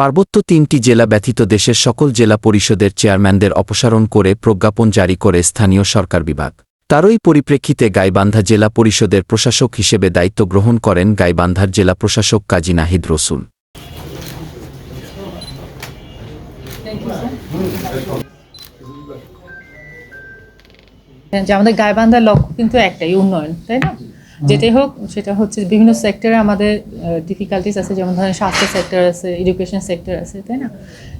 পার্বত্য তিনটি জেলা ব্যতীত দেশের সকল জেলা পরিষদের চেয়ারম্যানদের অপসারণ করে প্রজ্ঞাপন জারি করে স্থানীয় সরকার বিভাগ। তারই পরিপ্রেক্ষিতে গাইবান্ধা জেলা পরিষদের প্রশাসক হিসেবে দায়িত্ব গ্রহণ করেন গাইবান্ধার জেলা প্রশাসক কাজী নাহিদ রসুল। যে আমাদের গায়েবান্ধার লক্ষ্য কিন্তু একটাই, উন্নয়ন, তাই না? যেটাই হোক, সেটা হচ্ছে বিভিন্ন সেক্টরে আমাদের ডিফিকাল্টিস আছে, যেমন ধরেন স্বাস্থ্য সেক্টর আছে এডুকেশন সেক্টর আছে, তাই না?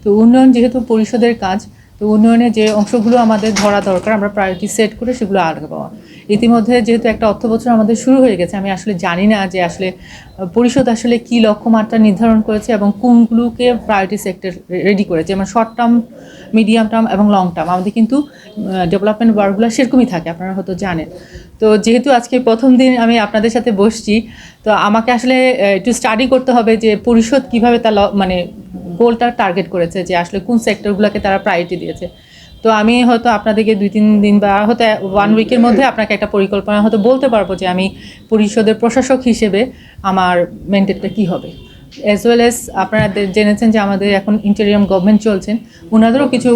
তো উন্নয়ন যেহেতু পরিষদের কাজ, তো উন্নয়নে যে অংশগুলো আমাদের ধরা দরকার, আমরা প্রায়োরিটি সেট করে সেগুলো আগে পাওয়া ইতিমধ্যে যেহেতু একটা অর্থ বছর আমাদের শুরু হয়ে গেছে, আমি আসলে জানি না যে আসলে পরিষদ আসলে কি লক্ষ্যমাত্রা নির্ধারণ করেছে এবং কোনগুলোকে প্রায়োরিটি সেক্টর রেডি করেছে। যেমন শর্ট টার্ম মিডিয়াম টার্ম এবং লং টার্ম আমাদের কিন্তু ডেভেলপমেন্ট ওয়ার্কগুলো সেরকমই থাকে, আপনারা হয়তো জানেন। তো যেহেতু আজকে প্রথম দিন আমি আপনাদের সাথে বসছি, তো আমাকে আসলে একটু স্টাডি করতে হবে যে পরিষদ কীভাবে তার মানে গোলটা টার্গেট করেছে, যে আসলে কোন সেক্টরগুলোকে তারা প্রায়োরিটি দিয়েছে। তো আমি হয়তো আপনাদেরকে দুই তিন দিন বা হয়তো ওয়ান উইকের মধ্যে আপনাকে একটা পরিকল্পনা হয়তো বলতে পারব যে আমি পরিষদের প্রশাসক হিসেবে আমার মেন্টেটটা কী হবে। অ্যাজ ওয়েল এস আপনারা জেনেছেন যে আমাদের এখন ইন্টেরিয়াম গভর্নমেন্ট চলছেন ওনাদেরও কিছু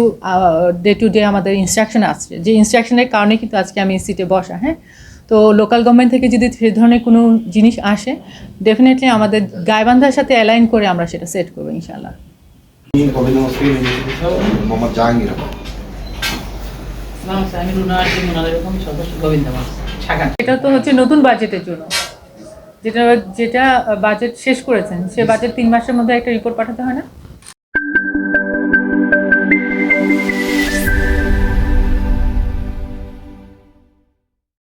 ডে টু ডে আমাদের ইনস্ট্রাকশন আসছে যে ইনস্ট্রাকশনের কারণে কিন্তু আজকে আমি সিটে বসা হ্যাঁ? তো লোকাল গভর্নমেন্ট থেকে যদি সে ধরনের কোনো জিনিস আসে ডেফিনেটলি আমাদের গাইবান্ধার সাথে অ্যালাইন করে আমরা সেটা সেট করব ইনশাল্লাহ জাহাঙ্গীর এটা তো হচ্ছে নতুন বাজেটের জন্য। যেটা যেটা বাজেট শেষ করেছেন সে বাজেট তিন মাসের মধ্যে একটা রিপোর্ট পাঠাতে হয় না?